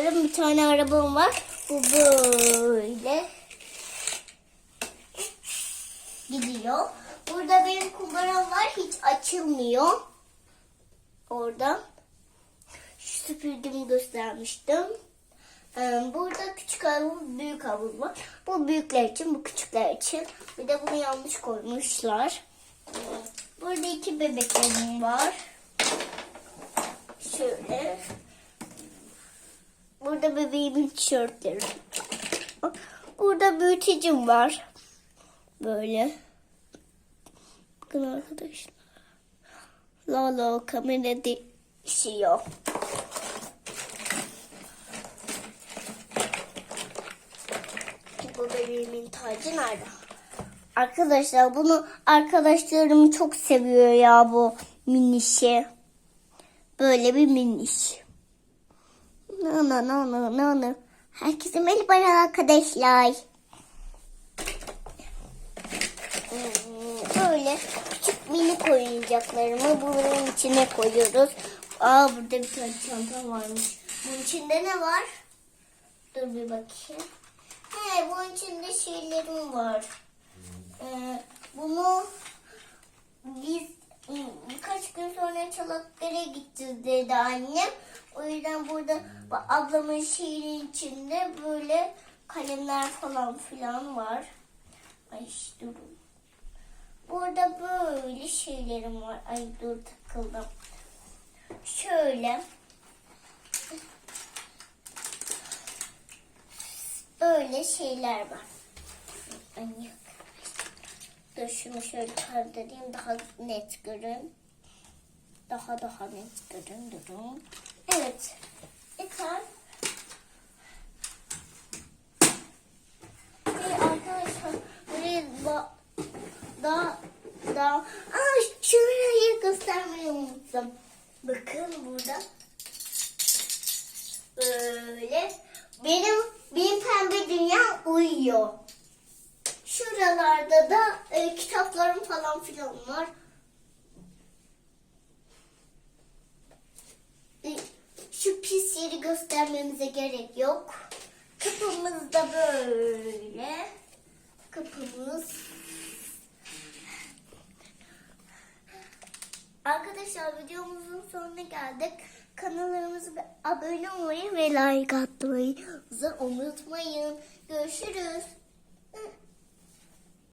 göstereyim. Bir tane arabam var. Bu böyle gidiyor. Burada benim kumbaram var. Hiç açılmıyor. Oradan. Şu süpürgemi göstermiştim. Burada küçük havuz, büyük havuz var. Bu büyükler için, bu küçükler için. Bir de bunu yanlış koymuşlar. Burada iki bebeklerim var. Şöyle. Burada bebeğimin tişörtleri. Burada büyütecim var. Böyle. Bakın arkadaşlar. Lolo kamera değişiyor. Bu bebeğimin tacı nerede? Arkadaşlar bunu arkadaşlarım çok seviyor ya bu minişi. Böyle bir miniş. Nana nana nana. Herkese merhaba arkadaşlar. Hmm, Böyle küçük minik oyuncaklarımı bunun içine koyuyoruz. Aa burada bir tane çanta varmış. Bunun içinde ne var? Dur bir bakayım. He bunun içinde şeylerim var. Ee, bunu biz birkaç gün sonra Çanakkale'ye gideceğiz dedi annem. O yüzden burada bu ablamın şiirin içinde böyle kalemler falan filan var. Ay durun. Burada böyle şeylerim var. Ay dur takıldım. Şöyle. Böyle şeyler var. Ay Dur şunu şöyle kaldırayım daha net görün. Daha daha net görün durun. Evet. Yeter. Ve arkadaşlar buraya da da da Aa, şurayı göstermeyi unuttum. Bakın burada böyle benim benim pembe dünya uyuyor. Şuralarda da e, kitaplarım falan filan var. E, şu pis yeri göstermemize gerek yok. Kapımız da böyle. Kapımız. Arkadaşlar videomuzun sonuna geldik. Kanallarımıza abone olmayı ve like atmayı unutmayın. Görüşürüz.